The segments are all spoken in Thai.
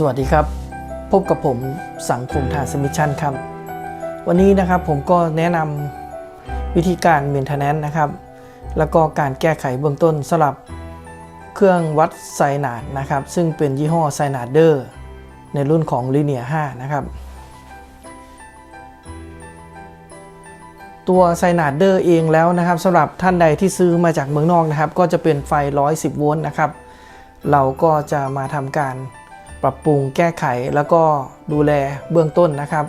สวัสดีครับ พบกับผมสังคมทางสมิชชั่นครับ วันนี้นะครับผมก็แนะนำวิธีการเมนเทนแนนนะครับ แล้วก็การแก้ไขเบื้องต้นสำหรับเครื่องวัดไซนาดนะครับ ซึ่งเป็นยี่ห้อไซนาดเดอร์ในรุ่นของ Linear 5นะครับ ตัวไซนาดเดอร์เองแล้วนะครับสำหรับท่านใดที่ซื้อมาจากเมืองนอกนะครับ ก็จะเป็นไฟ 110 โวลต์นะครับ เราก็จะมาทำการ ปรับปรุงแก้ไขแล้วก็ดูแลเบื้องต้นนะครับ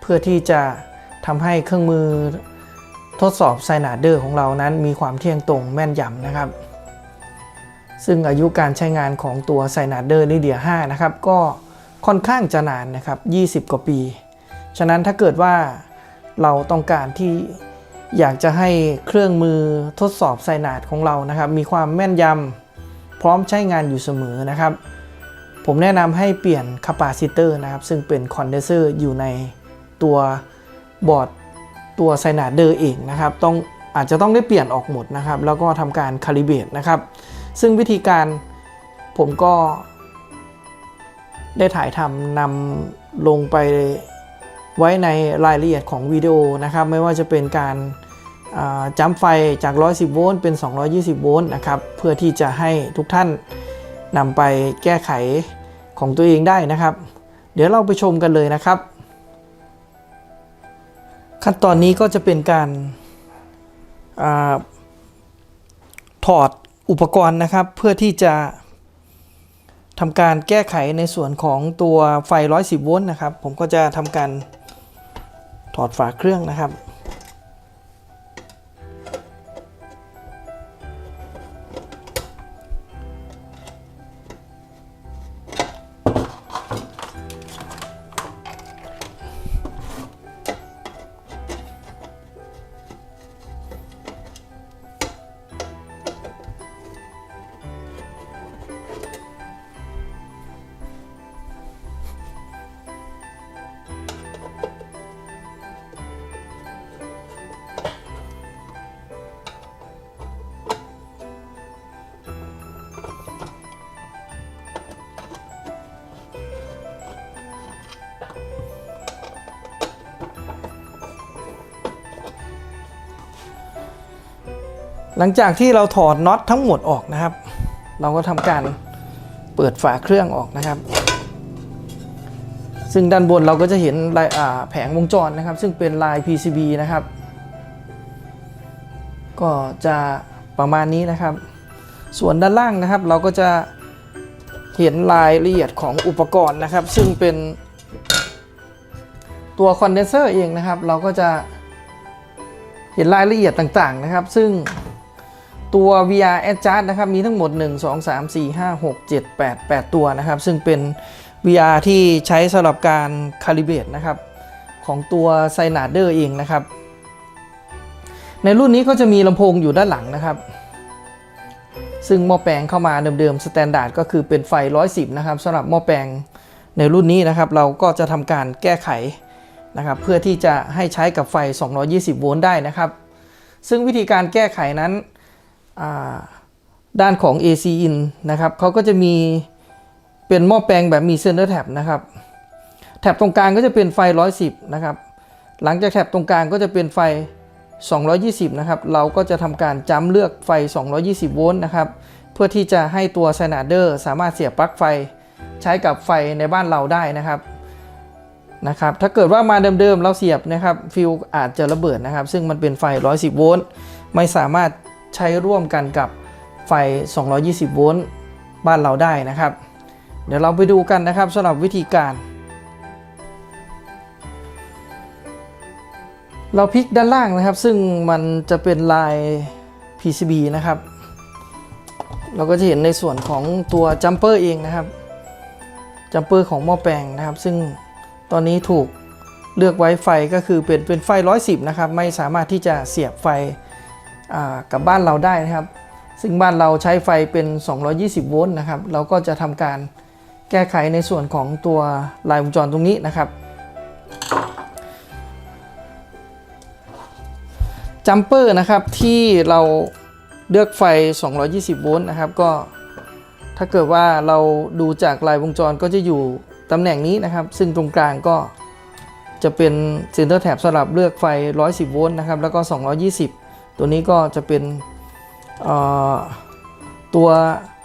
เพื่อที่จะทำให้เครื่องมือทดสอบไซนาเดอร์ของเรานั้นมีความเที่ยงตรงแม่นยำนะครับ ซึ่งอายุการใช้งานของตัวไซนาเดอร์ลิเดีย5นะครับก็ค่อนข้างจะนานนะครับ 20 กว่าปี ฉะนั้นถ้าเกิดว่าเราต้องการที่อยากจะให้เครื่องมือทดสอบไซนาดของเรานะครับ มีความแม่นยำพร้อมใช้งานอยู่เสมอนะครับ ผมแนะนำให้เปลี่ยนคาปาซิเตอร์นะครับ ซึ่งเป็นคอนเดนเซอร์อยู่ในตัวบอร์ดตัวไซนาเดอร์เองนะครับ ต้องอาจจะต้องได้เปลี่ยนออกหมดนะครับ แล้วก็ทำการคาลิเบรตนะครับ ซึ่งวิธีการผมก็ได้ถ่ายทำนำลงไปไว้ในรายละเอียดของวิดีโอนะครับ ไม่ว่าจะเป็นการจัมป์ไฟจาก 110 โวลต์เป็น 220 โวลต์นะครับ เพื่อที่จะให้ทุกท่าน นำไปแก้ไขของตัวเองได้นะครับ เดี๋ยวเราไปชมกันเลยนะครับ ขั้นตอนนี้ก็จะเป็นการอาถอดอุปกรณ์นะครับ เพื่อที่จะทำการแก้ไขในส่วนของตัวไฟ 110 โวลต์นะครับ ผมก็จะทำการถอดฝาเครื่องนะครับ หลังจากที่เราถอดน็อตทั้งหมดออกนะครับ เราก็ทำการเปิดฝาเครื่องออกนะครับ ซึ่งด้านบนเราก็จะเห็นลายแผงวงจรนะครับ ซึ่งเป็นลาย PCB นะครับ ก็จะประมาณนี้นะครับ ส่วนด้านล่างนะครับ เราก็จะเห็นรายละเอียดของอุปกรณ์นะครับ ซึ่งเป็นตัวคอนเดนเซอร์เองนะครับ เราก็จะเห็นรายละเอียดต่างๆนะครับ ซึ่ง ตัว VR Adjust นะครับ มีทั้งหมด 1 2 3 4 5 6 7 8 8 ตัวนะครับ ซึ่งเป็น VR ที่ใช้สำหรับการคาลิเบรตนะครับ ของตัวไซนาเดอร์เองนะครับ ในรุ่นนี้ก็จะมีลำโพงอยู่ด้านหลังนะครับ ซึ่งหม้อแปลงเข้ามาเดิมๆสแตนดาร์ดก็คือเป็นไฟ 110 นะครับสำหรับหม้อแปลงในรุ่นนี้นะครับ เราก็จะทำการแก้ไขนะครับ เพื่อที่จะให้ใช้กับไฟ 220 โวลต์ได้นะครับ ซึ่งวิธีการแก้ไขนั้น ด้านของ AC in นะครับเขาก็จะมีเป็นหม้อแปลงแบบมีเซนเตอร์แท็บนะครับ แท็บตรงกลางก็จะเป็นไฟ 110 นะครับ หลังจากแท็บตรงกลางก็จะเป็นไฟ 220 นะครับ เราก็จะทำการจ้ำเลือกไฟ 220 โวลต์นะครับ เพื่อที่จะให้ตัวไซนาเดอร์สามารถเสียบปลั๊กไฟใช้กับไฟในบ้านเราได้นะครับนะครับ ถ้าเกิดว่ามาเดิมๆเราเสียบนะครับฟิวอาจจะระเบิดนะครับ ซึ่งมันเป็นไฟ 110 โวลต์ไม่สามารถ ใช้ร่วมกันกับไฟ 220 โวลต์บ้านเราได้นะครับ เดี๋ยวเราไปดูกันนะครับสำหรับวิธีการ เราพลิกด้านล่างนะครับ ซึ่งมันจะเป็นลาย PCB นะครับ เราก็จะเห็นในส่วนของตัวจัมเปอร์เองนะครับจัมเปอร์ของหม้อแปลงนะครับ ซึ่งตอนนี้ถูกเลือกไว้ไฟก็คือเป็นเป็นไฟ 110 นะครับ ไม่สามารถที่จะเสียบไฟ กับบ้านเราได้นะครับ ซึ่งบ้านเราใช้ไฟเป็น 220 โวลต์นะครับ เราก็จะทำการแก้ไขในส่วนของตัวลายวงจรตรงนี้นะครับจัมเปอร์นะครับที่เราเลือกไฟ 220 โวลต์นะครับ ก็ถ้าเกิดว่าเราดูจากลายวงจรก็จะอยู่ตำแหน่งนี้นะครับ ซึ่งตรงกลางก็จะเป็นเซนเตอร์แท็บสำหรับเลือกไฟ 110 โวลต์นะครับ แล้วก็ 220 ตัวนี้ก็จะเป็นตัว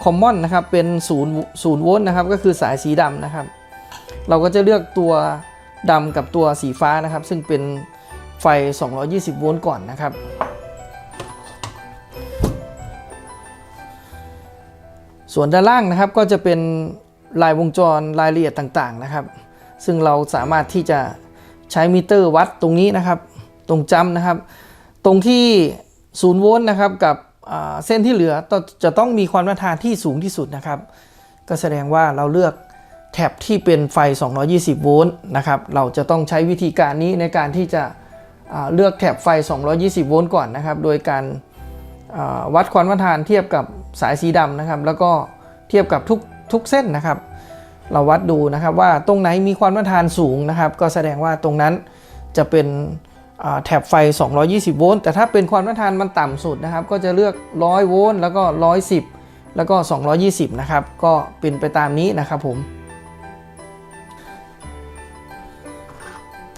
คอมมอนนะครับเป็น0 0โวลต์นะครับก็คือสายสีดำนะครับ เราก็จะเลือกตัวดำกับตัวสีฟ้านะครับ ซึ่งเป็นไฟ 220 โวลต์ก่อนนะครับ ส่วนด้านล่างนะครับก็จะเป็นลายวงจรรายละเอียดต่างๆนะครับ ซึ่งเราสามารถที่จะใช้มิเตอร์วัดตรงนี้นะครับ ตรงจำนะครับ ตรงที่0โวลต์นะครับกับเส้นที่เหลือจะต้องมีความต้านทานที่สูงที่สุดนะครับ ก็แสดงว่าเราเลือกแท็บที่เป็นไฟ 220 โวลต์นะครับ เราจะต้องใช้วิธีการนี้ในการที่จะเลือกแท็บไฟ 220 โวลต์ก่อนนะครับ โดยการวัดความต้านทานเทียบกับสายสีดำนะครับ แล้วก็เทียบกับทุกทุกเส้นนะครับ เราวัดดูนะครับว่าตรงไหนมีความต้านทานสูงนะครับ ก็แสดงว่าตรงนั้นจะเป็น แถบไฟ 220 โวลต์แต่ถ้าเป็นความต้านทานมันต่ำสุดนะครับ ก็จะเลือก 100 โวลต์แล้วก็ 110 แล้วก็ 220 นะครับ ก็เป็นไปตามนี้นะครับผม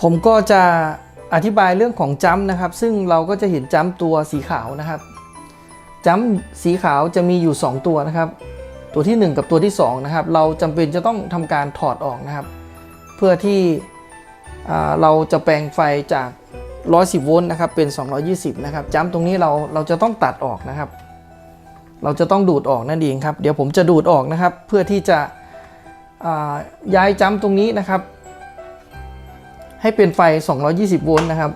ผมก็จะอธิบายเรื่องของจัมนะครับ ซึ่งเราก็จะเห็นจัมตัวสีขาวนะครับจัมสีขาวจะมีอยู่ 2 ตัวนะครับ ตัวที่ 1 กับตัวที่ 2 นะครับ เราจำเป็นจะต้องทำการถอดออกนะครับ เพื่อที่เราจะแปลงไฟจาก 110 โวลต์นะครับเป็น 220 นะครับจัมป์ตรงนี้เราเราจะต้องตัดออกนะครับ เราจะต้องดูดออกนั่นเองครับ เดี๋ยวผมจะดูดออกนะครับ เพื่อที่จะย้ายจัมป์ตรงนี้นะครับ ให้เป็นไฟ 220 โวลต์นะครับ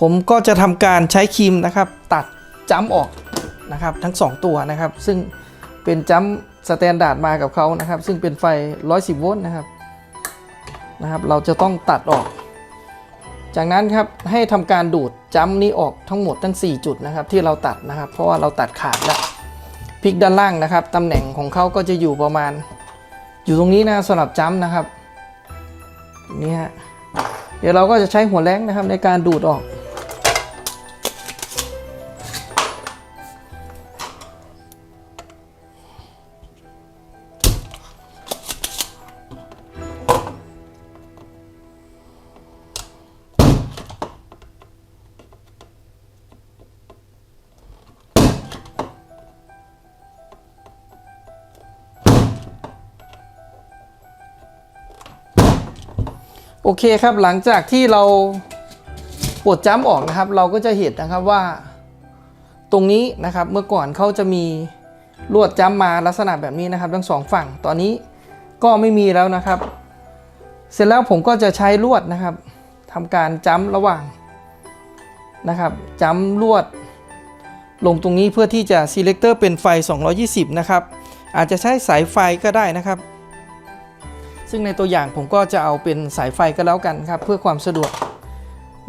ผมก็จะทำการใช้ครีมนะครับ ตัดจัมป์ออกนะครับทั้ง 2 ตัวนะครับ ซึ่งเป็นจัมป์สแตนดาร์ดมากับเขานะครับ ซึ่งเป็นไฟ 110 โวลต์นะครับนะครับ เราจะต้องตัดออก จากนั้นครับให้ทำการดูดจัมนี้ออกทั้งหมดทั้ง 4 จุดนะครับที่เราตัดนะครับ เพราะว่าเราตัดขาดแล้วพลิกด้านล่างนะครับตำแหน่งของเขาก็จะอยู่ประมาณ อยู่ตรงนี้นะสำหรับจัมนะครับนี่ฮะเดี๋ยวเราก็จะใช้หัวแรงนะครับในการดูดออก โอเคครับหลังจากที่เราปลดจ้ำออกนะครับ เราก็จะเห็นนะครับว่า ตรงนี้นะครับเมื่อก่อนเขาจะมีลวดจ้ำมาลักษณะแบบนี้นะครับ ทั้งสองฝั่งตอนนี้ก็ไม่มีแล้วนะครับ เสร็จแล้วผมก็จะใช้ลวดนะครับทำการจ้ำระหว่างนะครับจ้ำลวดลงตรงนี้เพื่อที่จะ selector เป็นไฟ 220 นะครับ อาจจะใช้สายไฟก็ได้นะครับ ซึ่งในตัวอย่างผมก็จะเอาเป็นสายไฟก็แล้วกันครับ เพื่อความสะดวก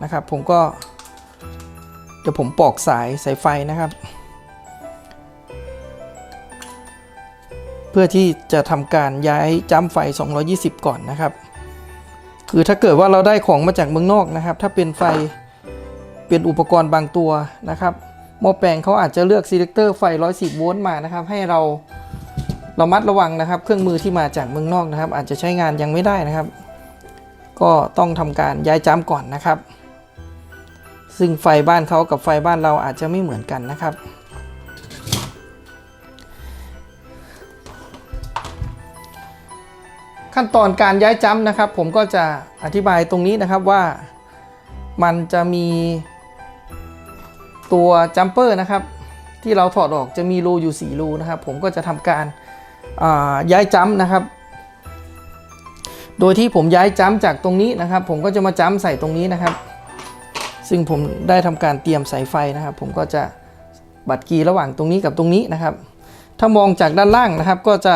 นะครับ ผมก็ เดี๋ยวผมปอกสายสายไฟนะครับ เพื่อที่จะทำการย้ายจ้ำไฟ 220 ก่อนนะครับ คือถ้าเกิดว่าเราได้ของมาจากเมืองนอกนะครับ ถ้าเป็นไฟเป็นอุปกรณ์บางตัวนะครับหม้อแปลงเขาอาจจะเลือกซีเลคเตอร์ไฟ 110 โวลต์มานะครับ ให้เรา เรามัดระวังนะครับ เครื่องมือที่มาจากเมืองนอกนะครับ อาจจะใช้งานยังไม่ได้นะครับ ก็ต้องทำการย้ายจ้ำก่อนนะครับ ซึ่งไฟบ้านเขากับไฟบ้านเราอาจจะไม่เหมือนกันนะครับขั้นตอนการย้ายจ้ำนะครับ ผมก็จะอธิบายตรงนี้นะครับว่ามันจะมีตัวจัมเปอร์นะครับ ที่เราถอดออกจะมีรูอยู่4รูนะครับ ผมก็จะทำการ ย้ายจ้ำนะครับ โดยที่ผมย้ายจ้ำจากตรงนี้นะครับ ผมก็จะมาจ้ำใส่ตรงนี้นะครับ ซึ่งผมได้ทำการเตรียมสายไฟนะครับ ผมก็จะบัดกีระหว่างตรงนี้กับตรงนี้นะครับ ถ้ามองจากด้านล่างนะครับก็จะ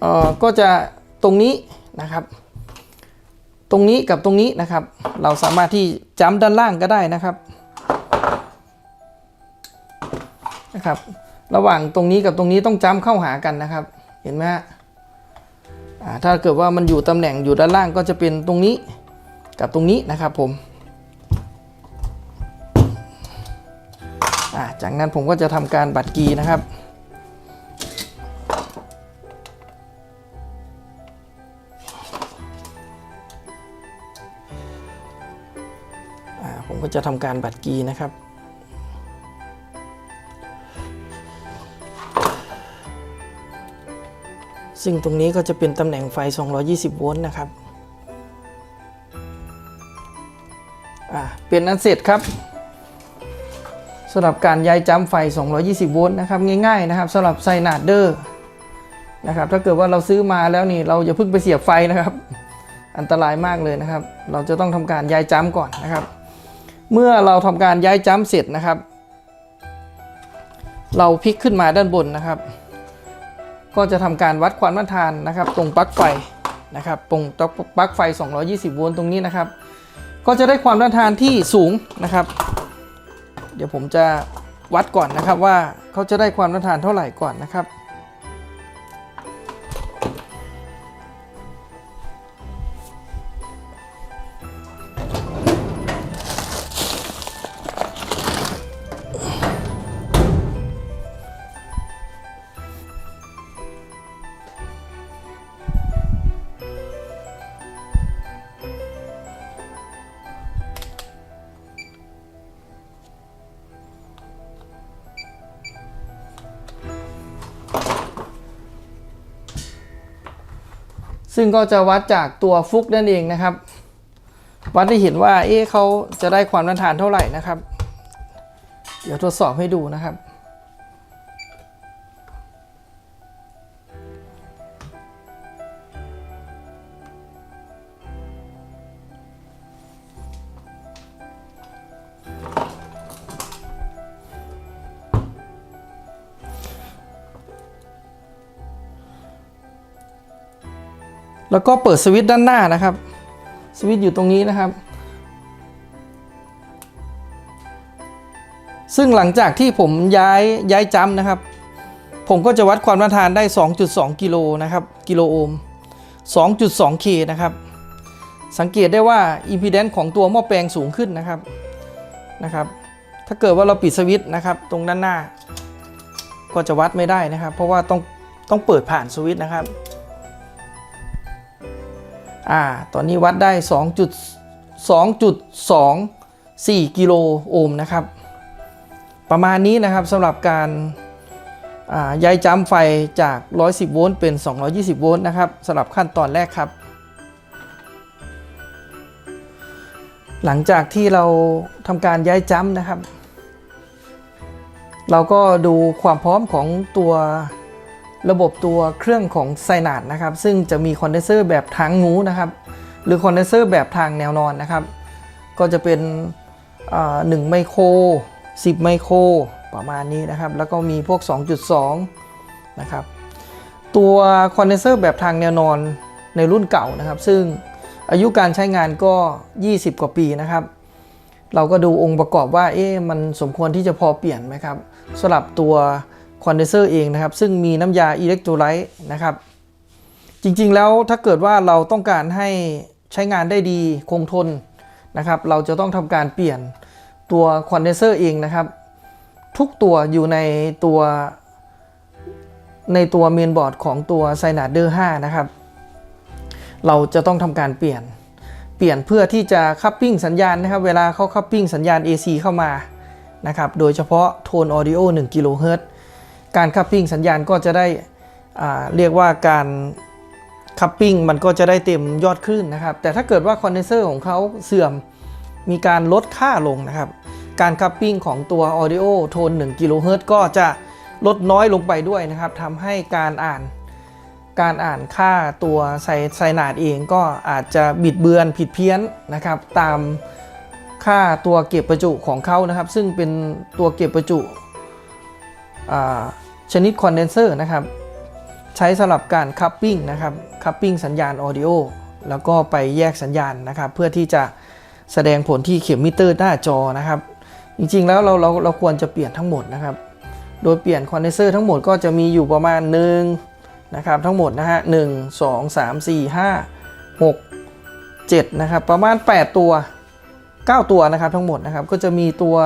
เอ่อก็จะตรงนี้นะครับ ตรงนี้กับตรงนี้นะครับ เราสามารถที่จ้ำด้านล่างก็ได้นะครับนะครับ ระหว่างตรงนี้กับตรงนี้ต้องจ้ำเข้าหากันนะครับ เห็นไหมฮะถ้าเกิดว่ามันอยู่ตำแหน่งอยู่ด้านล่างก็จะเป็นตรงนี้กับตรงนี้นะครับผมจากนั้นผมก็จะทำการบัดกีนะครับผมก็จะทำการบัดกีนะครับ ซึ่งตรงนี้ก็จะเป็นตำแหน่งไฟ 220 โวลต์นะครับอ่าเป็นอันเสร็จครับสำหรับการย้ายจัมไฟ 220 โวลต์นะครับง่ายๆนะครับสำหรับไซนาเดอร์นะครับถ้าเกิดว่าเราซื้อมาแล้วนี่เราอย่าเพิ่งไปเสียบไฟนะครับ อันตรายมากเลยนะครับ เราจะต้องทำการย้ายจัมก่อนนะครับ เมื่อเราทำการย้ายจัมเสร็จนะครับ เราพลิกขึ้นมาด้านบนนะครับ ก็จะทำการวัดความต้านทานนะครับ ตรงปลั๊กไฟนะครับตรงปลั๊กไฟ 220 โวลต์ตรงนี้นะครับ ก็จะได้ความต้านทานที่สูงนะครับ เดี๋ยวผมจะวัดก่อนนะครับว่าเขาจะได้ความต้านทานเท่าไหร่ก่อนนะครับ ซึ่งก็จะวัดจากตัวฟุกนั่นเองนะครับ วัดได้เห็นว่าเอ๊ะเขาจะได้ความต้านทานเท่าไหร่นะครับ เดี๋ยวทดสอบให้ดูนะครับ แล้วก็เปิดสวิตช์ด้านหน้านะครับ สวิตช์อยู่ตรงนี้นะครับ ซึ่งหลังจากที่ผมย้ายย้ายจัมนะครับ ผมก็จะวัดความต้านทานได้ 2.2 กิโลนะครับกิโลโอห์ม 2.2K นะครับ สังเกตได้ว่าอิมพีแดนซ์ของตัวหม้อแปลงสูงขึ้นนะครับนะครับ ถ้าเกิดว่าเราปิดสวิตช์นะครับ ตรงด้านหน้า ก็จะวัดไม่ได้นะครับ เพราะว่าต้องต้องเปิดผ่านสวิตช์นะครับ อ่าตอนนี้วัดได้ 2.2.24 กิโลโอห์มนะครับ ประมาณนี้นะครับสำหรับการย้ายจัมไฟจาก 110 โวลต์เป็น 220 โวลต์นะครับสำหรับขั้นตอนแรกครับ หลังจากที่เราทำการย้ายจัมนะครับ เราก็ดูความพร้อมของตัว ระบบตัวเครื่องของไซนาดนะครับ ซึ่งจะมีคอนเดนเซอร์แบบทางงูนะครับ หรือคอนเดนเซอร์แบบทางแนวนอนนะครับ ก็จะเป็นหนึ่งไมโคร 10 ไมโครประมาณนี้นะครับ แล้วก็มีพวก 2.2 นะครับ ตัวคอนเดนเซอร์แบบทางแนวนอนในรุ่นเก่านะครับ ซึ่งอายุการใช้งานก็ 20 กว่าปีนะครับ เราก็ดูองค์ประกอบว่าเอ๊ะมันสมควรที่จะพอเปลี่ยนไหมครับสำหรับตัว คอนเดนเซอร์เองนะครับ ซึ่งมีน้ำยาอิเล็กโทรไลต์นะครับ จริงๆแล้วถ้าเกิดว่าเราต้องการให้ใช้งานได้ดีคงทนนะครับ เราจะต้องทำการเปลี่ยนตัวคอนเดนเซอร์เองนะครับ ทุกตัวอยู่ในตัว ในตัวเมนบอร์ดของตัว s y n a d e r 5นะครับ เราจะต้องทำการเปลี่ยนเปลี่ยนเพื่อที่จะคัพปิ้งสัญญาณนะครับ เวลาเขาคัพปิ้งสัญญาณ AC เข้ามานะครับ โดยเฉพาะโทนออดิโอ1กิโลเฮิรตซ์ การคัพปิ้งสัญญาณก็จะได้เรียกว่าการคัพปิ้งมันก็จะได้เต็มยอดคลื่นนะครับ แต่ถ้าเกิดว่าคอนเดนเซอร์ของเขาเสื่อมมีการลดค่าลงนะครับ การคัพปิ้งของตัวออดิโอโทน1กิโลเฮิรตซ์ก็จะลดน้อยลงไปด้วยนะครับทำให้การอ่านการอ่านค่าตัวไซไซนาดเองก็อาจจะบิดเบือนผิดเพี้ยนนะครับ ตามค่าตัวเก็บประจุของเขานะครับ ซึ่งเป็นตัวเก็บประจุ ชนิดคอนเดนเซอร์นะครับใช้สำหรับการคัพปิ้งนะครับคัพปิ้งสัญญาณออดิโอแล้วก็ไปแยกสัญญาณนะครับ เพื่อที่จะแสดงผลที่เข็มมิเตอร์หน้าจอนะครับ จริงๆแล้วเราเราเราควรจะเปลี่ยนทั้งหมดนะครับ โดยเปลี่ยนคอนเดนเซอร์ทั้งหมดก็จะมีอยู่ประมาณหนึ่งนะครับทั้งหมดนะฮะหนึ่งสองสามสี่ห้าหกเจ็ดนะครับประมาณ 8 ตัว 9 ตัวนะครับทั้งหมดนะครับก็จะมีตัว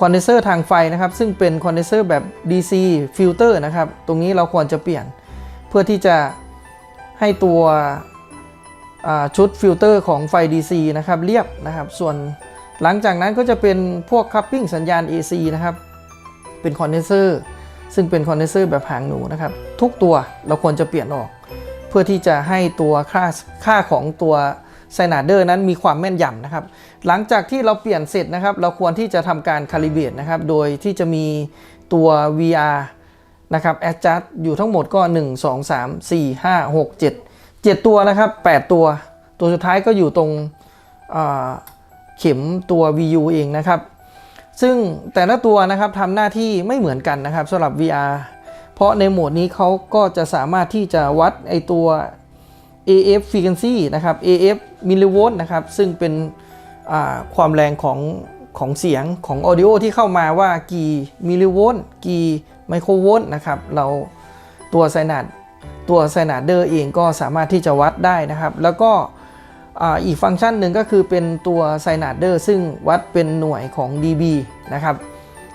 คอนเดนเซอร์ทางไฟนะครับ ซึ่งเป็นคอนเดนเซอร์แบบ DC ฟิลเตอร์นะครับ ตรงนี้เราควรจะเปลี่ยน เพื่อที่จะให้ตัวชุดฟิลเตอร์ของไฟ DC นะครับเรียบนะครับ ส่วนหลังจากนั้นก็จะเป็นพวกคัพปิ้งสัญญาณ AC นะครับ เป็นคอนเดนเซอร์ซึ่งเป็นคอนเดนเซอร์แบบหางหนูนะครับ ทุกตัวเราควรจะเปลี่ยนออก เพื่อที่จะให้ตัวค่าค่าของตัว ไซนาเดอร์นั้นมีความแม่นยำนะครับ หลังจากที่เราเปลี่ยนเสร็จนะครับ เราควรที่จะทำการคาลิเบรตนะครับ โดยที่จะมีตัว VR นะครับ adjust อยู่ทั้งหมดก็ 1 2 3 4 5 6 7 7 ตัวนะครับ 8 ตัว ตัวสุดท้ายก็อยู่ตรงเข็มตัว VU เองนะครับ ซึ่งแต่ละตัวนะครับทำหน้าที่ไม่เหมือนกันนะครับสำหรับ VR เพราะในโหมดนี้เขาก็จะสามารถที่จะวัดไอตัว AF frequency นะครับ AF millivolt นะครับ ซึ่งเป็นความแรงของของเสียงของ audio ที่เข้ามาว่ากี่มิลลิโวลต์กี่ไมโครโวลต์นะครับ เราตัวไซนัดตัวไซนัดเดอร์เองก็สามารถที่จะวัดได้นะครับ แล้วก็อีกฟังก์ชันหนึ่งก็คือเป็นตัวไซนัดเดอร์ซึ่งวัดเป็นหน่วยของ dB นะครับ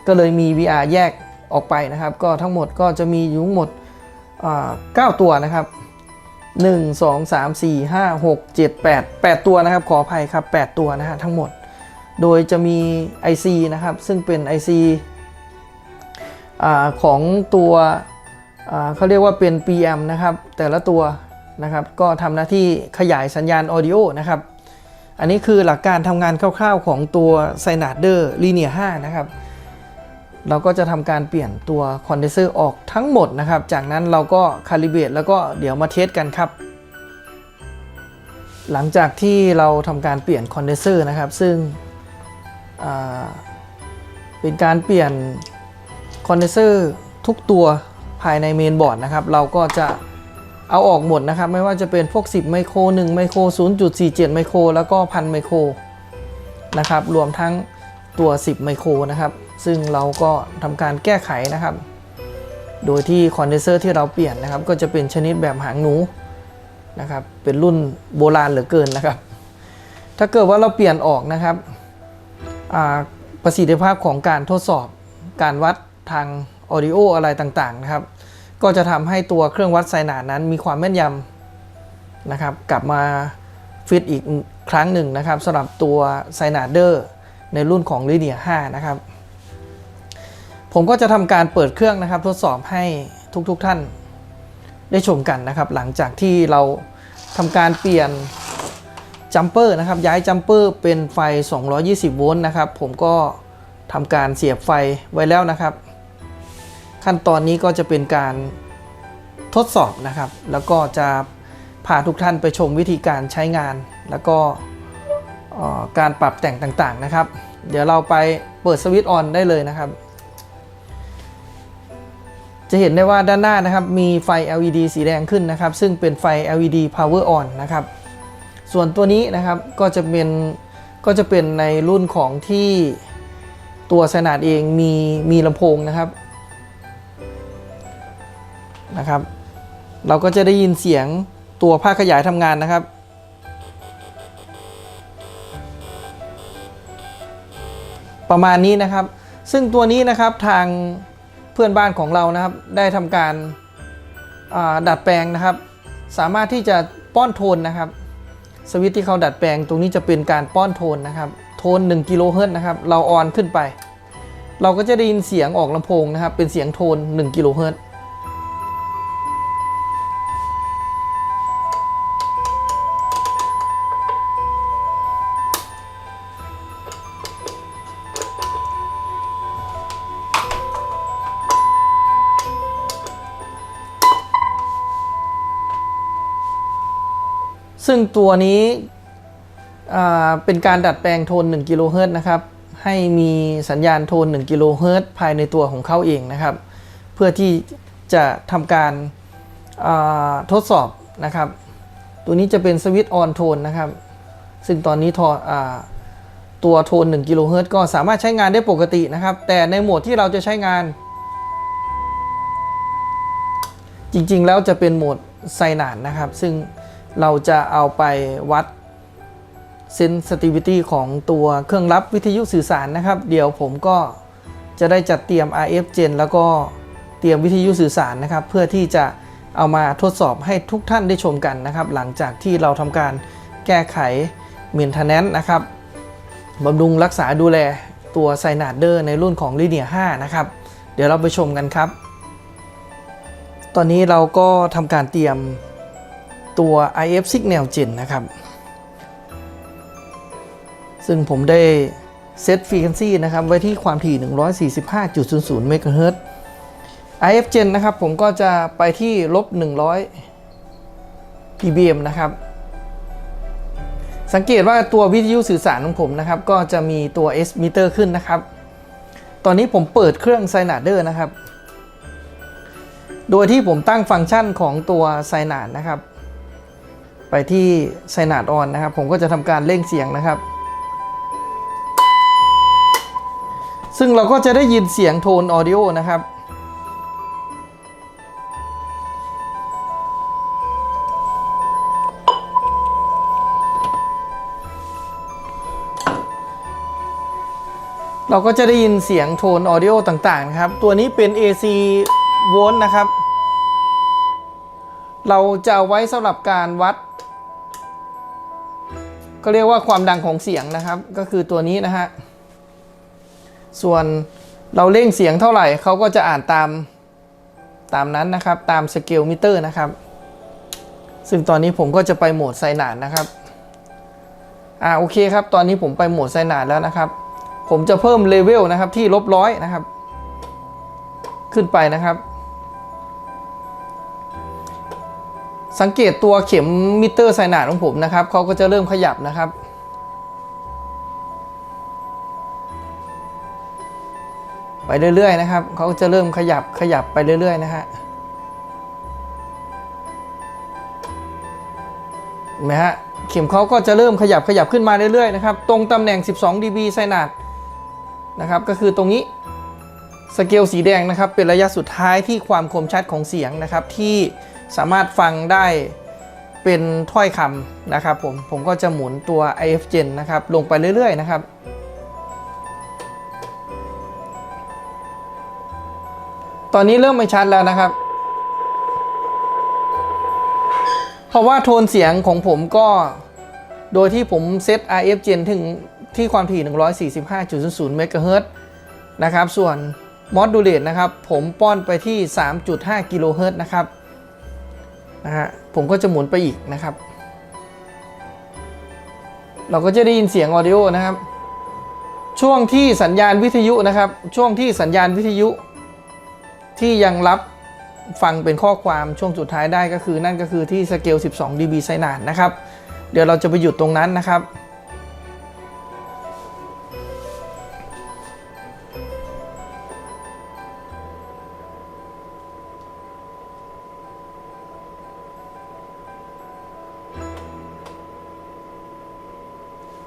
ก็เลยมี VR แยกออกไปนะครับ ก็ทั้งหมดก็จะมีอยู่ทั้งหมดอ่า9ตัวนะครับ 1 2 3 4 5 6 7 8 8 ตัวนะครับ ขออภัยครับ 8 ตัวนะฮะทั้งหมด โดยจะมี IC นะครับ ซึ่งเป็น IC อของตัวเขาเรียกว่าเป็น PM นะครับ แต่ละตัวนะครับ ก็ทำหน้าที่ขยายสัญญาณออดิโอนะครับ อันนี้คือหลักการทำงานคร่าวๆของตัว s y n a d e r Linear 5นะครับ เราก็จะทำการเปลี่ยนตัวคอนเดนเซอร์ออกทั้งหมดนะครับ จากนั้นเราก็คาลิเบรตแล้วก็เดี๋ยวมาเทสกันครับ หลังจากที่เราทำการเปลี่ยนคอนเดนเซอร์นะครับ ซึ่งเป็นการเปลี่ยนคอนเดนเซอร์ทุกตัวภายในเมนบอร์ดนะครับ เราก็จะเอาออกหมดนะครับ ไม่ว่าจะเป็นพวก 10 ไมโคร 1 ไมโคร 0.47 ไมโคร แล้วก็พันไมโครนะครับ รวมทั้งตัว 10 ไมโครนะครับ ซึ่งเราก็ทำการแก้ไขนะครับ โดยที่คอนเดนเซอร์ที่เราเปลี่ยนนะครับ ก็จะเป็นชนิดแบบหางหนูนะครับ เป็นรุ่นโบราณเหลือเกินนะครับ ถ้าเกิดว่าเราเปลี่ยนออกนะครับประสิทธิภาพของการทดสอบการวัดทางออดิโออะไรต่างๆนะครับ ก็จะทำให้ตัวเครื่องวัดไซนาดนั้นมีความแม่นยำนะครับ กลับมาฟิตอีกครั้งหนึ่งนะครับสำหรับตัวไซนาเดอร์ในรุ่นของ l i n e a 5นะครับ ผมก็จะทำการเปิดเครื่องนะครับ ทดสอบให้ทุกๆทท่านได้ชมกันนะครับ หลังจากที่เราทำการเปลี่ยนจัมเปอร์นะครับ ย้ายจัมเปอร์เป็นไฟ 220 โวลต์นะครับ ผมก็ทำการเสียบไฟไว้แล้วนะครับ ขั้นตอนนี้ก็จะเป็นการทดสอบนะครับ แล้วก็จะพาทุกท่านไปชมวิธีการใช้งาน แล้วก็การปรับแต่งต่างๆนะครับ เดี๋ยวเราไปเปิดสวิตช์ออนได้เลยนะครับ จะเห็นได้ว่าด้านหน้านะครับมีไฟ LED สีแดงขึ้นนะครับ ซึ่งเป็นไฟ LED power on นะครับ ส่วนตัวนี้นะครับก็จะเป็นก็จะเป็นในรุ่นของที่ตัวสนาดเองมีมีลำโพงนะครับนะครับ เราก็จะได้ยินเสียงตัวภาคขยายทำงานนะครับ ประมาณนี้นะครับ ซึ่งตัวนี้นะครับทาง เพื่อนบ้านของเรานะครับ ได้ทำการาดัดแปลงนะครับ สามารถที่จะป้อนโทนนะครับ สวิตที่เขาดัดแปลงตรงนี้จะเป็นการป้อนโทนนะครับ โทน 1กิโลเฮิรตซ์นะครับ เราออนขึ้นไป เราก็จะได้ยินเสียงออกลำโพงนะครับ เป็นเสียงโทน 1กิโลเฮิรตซ์ ซึ่งตัวนี้เป็นการดัดแปลงโทน1กิโลเฮิรตนะครับ ให้มีสัญญาณโทน1กิโลเฮิรตภายในตัวของเขาเองนะครับ เพื่อที่จะทำการาทดสอบนะครับ ตัวนี้จะเป็นสวิตช์ออนโทนนะครับ ซึ่งตอนนี้ทอตัวโทน1กิโลเฮิรตก็สามารถใช้งานได้ปกตินะครับ แต่ในโหมดที่เราจะใช้งาน จริงๆแล้วจะเป็นโหมดไซนานนะครับ ซึ่ง เราจะเอาไปวัด sensitivity ของตัวเครื่องรับวิทยุสื่อสารนะครับ เดี๋ยวผมก็จะได้จัดเตรียม RF Gen แล้วก็เตรียมวิทยุสื่อสารนะครับ เพื่อที่จะเอามาทดสอบให้ทุกท่านได้ชมกันนะครับ หลังจากที่เราทำการแก้ไข maintenance นะครับบำรุงรักษาดูแลตัวไซนาเดอร์ในรุ่นของ l i n e a 5นะครับ เดี๋ยวเราไปชมกันครับ ตอนนี้เราก็ทำการเตรียม ตัว IF Signal Gen นะครับ ซึ่งผมได้เซตฟรี q u e n c y นะครับ ไว้ที่ความถี่ 145.00 MHz IF Gen นะครับ ผมก็จะไปที่ลบ 100 ppm นะครับ สังเกตว่าตัววิทยุสื่อสารของผมนะครับ ก็จะมีตัว S meter ขึ้นนะครับ ตอนนี้ผมเปิดเครื่อง s y n a d e r นะครับ โดยที่ผมตั้งฟังก์ชันของตัว s y n a d นะครับ ไปที่ s y n a d on นะครับ ผมก็จะทำการเร่งเสียงนะครับ ซึ่งเราก็จะได้ยินเสียงโทนออดิโอนะครับเราก็จะได้ยินเสียงโทนออดิโอต่างๆนะครับ ตัวนี้เป็น AC โวลต์นะครับ เราจะเอาไว้สำหรับการวัด ก็เรียกว่าความดังของเสียงนะครับ ก็คือตัวนี้นะฮะ ส่วนเราเร่งเสียงเท่าไหร่เขาก็จะอ่านตามตามนั้นนะครับ ตามสเกลมิเตอร์นะครับ ซึ่งตอนนี้ผมก็จะไปโหมดไซนานนะครับอ่าโอเคครับ ตอนนี้ผมไปโหมดไซนานแล้วนะครับ ผมจะเพิ่มเลเวลนะครับที่ลบร้อยนะครับ ขึ้นไปนะครับ สังเกตตัวเข็มมิเตอร์ไซนาดของผมนะครับเขาก็จะเริ่มขยับนะครับ ไปเรื่อยๆนะครับเขาจะเริ่มขยับขยับไปเรื่อยๆนะฮะเห็นไหมฮะเข็มเขาก็จะเริ่มขยับขยับขึ้นมาเรื่อยๆนะครับ ตรงตำแหน่ง 12 dB ไซนาดนะครับ ก็คือตรงนี้สเกลสีแดงนะครับ เป็นระยะสุดท้ายที่ความคมชัดของเสียงนะครับที่ สามารถฟังได้เป็นถ้อยคำนะครับผมผมก็จะหมุนตัว IF Gen นะครับลงไปเรื่อย ๆ นะครับ ตอนนี้เริ่มไม่ชัดแล้วนะครับ เพราะว่าโทนเสียงของผมก็โดยที่ผมเซต RF Gen ถึงที่ความถี่ 145.00 MHz นะครับ ส่วน Modulate นะครับ ผมป้อนไปที่ 3.5 กิโลเฮิรตซ์นะครับ นะฮะผมก็จะหมุนไปอีกนะครับ เราก็จะได้ยินเสียงออดิโอนะครับ ช่วงที่สัญญาณวิทยุนะครับ ช่วงที่สัญญาณวิทยุ ที่ยังรับฟังเป็นข้อความช่วงสุดท้ายได้ก็คือนั่นก็คือที่สเกล 12 dB ไซนานนะครับ เดี๋ยวเราจะไปหยุดตรงนั้นนะครับ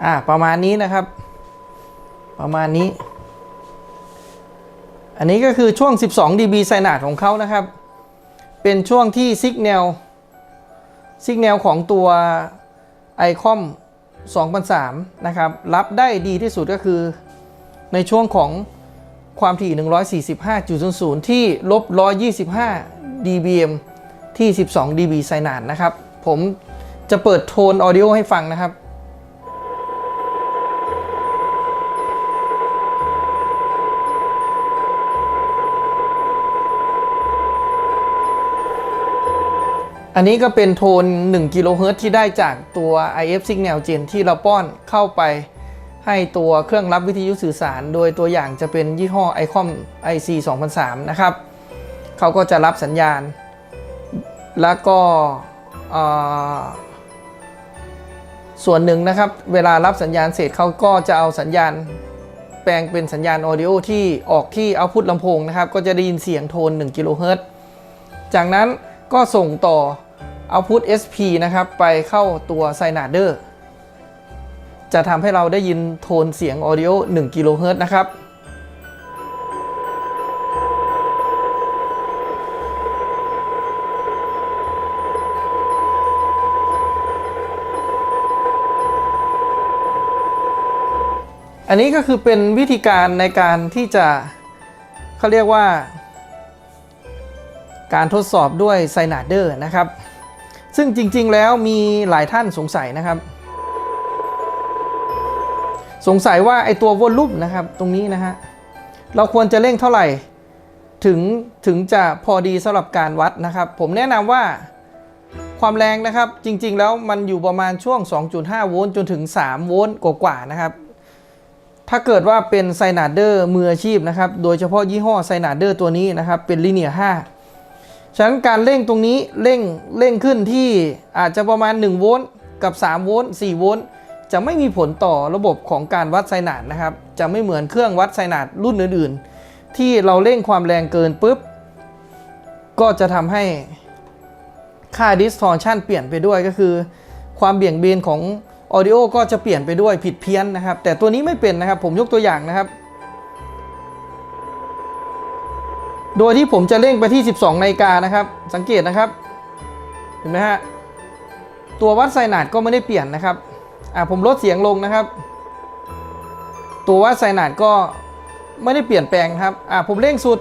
อ่าประมาณนี้นะครับ ประมาณนี้ อันนี้ก็คือช่วง 12 dB ไซนาดของเขานะครับ เป็นช่วงที่ซิกแนลซิกแนลของตัว ICOM 2003 นะครับ รับได้ดีที่สุดก็คือในช่วงของความถี่ 145.00 ที่ลบ 125 dBm ที่ 12 dB ไซนาดนะครับ ผมจะเปิดโทนออดิโอให้ฟังนะครับ อันนี้ก็เป็นโทน 1 กิโลเฮิรตซ์ที่ได้จากตัว IF Signal Gen ที่เราป้อนเข้าไปให้ตัวเครื่องรับวิทยุสื่อสาร โดยตัวอย่างจะเป็นยี่ห้อ ICOM IC 2003 นะครับ เขาก็จะรับสัญญาณ แล้วก็ส่วนหนึ่งนะครับ เวลารับสัญญาณเสร็จเขาก็จะเอาสัญญาณแปลงเป็นสัญญาณออดิโอที่ออกที่เอาพุทลำโพงนะครับ ก็จะได้ยินเสียงโทน 1 กิโลเฮิรตซ์ จากนั้นก็ส่งต่อ Output SP นะครับ ไปเข้าตัว s y n a d e r จะทำให้เราได้ยินโทนเสียงออดิโอ1กิโลเฮิรตซ์นะครับ อันนี้ก็คือเป็นวิธีการในการที่จะเขาเรียกว่า การทดสอบด้วยไซนาเดอร์นะครับ ซึ่งจริงๆแล้วมีหลายท่านสงสัยนะครับ สงสัยว่าไอตัววอลลุ่มนะครับตรงนี้นะฮะเราควรจะเร่งเท่าไหร่ถึงถึงจะพอดีสำหรับการวัดนะครับ ผมแนะนำว่าความแรงนะครับจริงๆแล้วมันอยู่ประมาณช่วง 2.5 โวลต์จนถึง 3 โวลต์กว่าๆนะครับ ถ้าเกิดว่าเป็นไซนาเดอร์มืออาชีพนะครับ โดยเฉพาะยี่ห้อไซนาเดอร์ตัวนี้นะครับ เป็นลิเนีย5 ฉะนั้นการเร่งตรงนี้เร่งเร่งขึ้นที่อาจจะประมาณ 1 โวลต์กับ 3 โวลต์4โวลต์จะไม่มีผลต่อระบบของการวัดไซนาดนะครับ จะไม่เหมือนเครื่องวัดไซนาดรุ่นอื่น ๆ ที่เราเร่งความแรงเกินปุ๊บ ก็จะทำให้ค่า distortion เปลี่ยนไปด้วยก็คือ ความเบี่ยงเบนของ audio ก็จะเปลี่ยนไปด้วยผิดเพี้ยนนะครับ แต่ตัวนี้ไม่เป็นนะครับผมยกตัวอย่างนะครับ โดยที่ผมจะเร่งไปที่ 12นาฬิกานะครับ สังเกตนะครับ เห็นไหมฮะ ตัววัดไซนาดก็ไม่ได้เปลี่ยนนะครับ อ่าผมลดเสียงลงนะครับ ตัววัดไซนาดก็ไม่ได้เปลี่ยนแปลงครับ อ่าผมเร่งสุด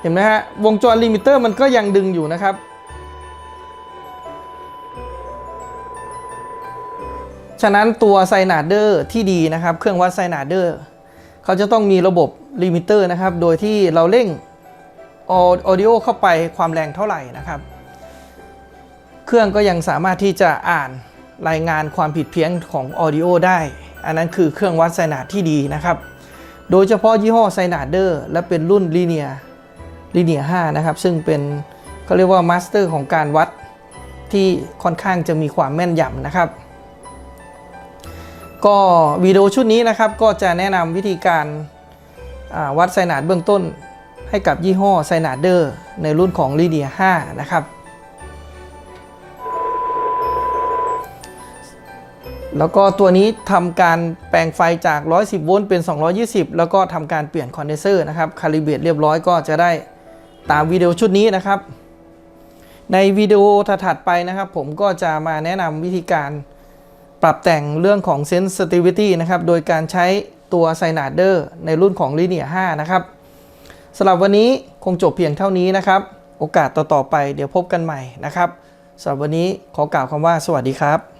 เห็นไหมฮะ วงจรลิมิเตอร์มันก็ยังดึงอยู่นะครับฉะนั้นตัวไซนาเดอร์ที่ดีนะครับ เครื่องวัดไซนาเดอร์ เขาจะต้องมีระบบลิมิเตอร์นะครับ โดยที่เราเร่งออดิโอเข้าไปความแรงเท่าไหร่นะครับ เครื่องก็ยังสามารถที่จะอ่านรายงานความผิดเพี้ยนของออดิโอได้ อันนั้นคือเครื่องวัดไซนาดที่ดีนะครับ โดยเฉพาะยี่ห้อไซนาเดอร์และเป็นรุ่นลีเนียลีเนีย5นะครับ ซึ่งเป็นเขาเรียกว่ามาสเตอร์ของการวัดที่ค่อนข้างจะมีความแม่นยำนะครับ ก็วิดีโอชุดนี้นะครับก็จะแนะนำวิธีการาวัดไซนาดเบื้องต้นให้กับยี่ห้อไซนาดเดอร์ในรุ่นของลีเนีย5นะครับ แล้วก็ตัวนี้ทำการแปลงไฟจาก 110 โวลต์เป็น 220 แล้วก็ทำการเปลี่ยนคอนเดนเซอร์นะครับ คาลิเบรตเรียบร้อยก็จะได้ตามวิดีโอชุดนี้นะครับ ในวิดีโอถัดไปนะครับ ผมก็จะมาแนะนำวิธีการ ปรับแต่งเรื่องของ sensitivity นะครับ โดยการใช้ตัวไซนาเดอร์ในรุ่นของ l i n e a 5 นะครับสำหรับวันนี้คงจบเพียงเท่านี้นะครับ โอกาสต่อ ๆ ไปเดี๋ยวพบกันใหม่นะครับสำหรับวันนี้ขอกล่าวคำว่าสวัสดีครับ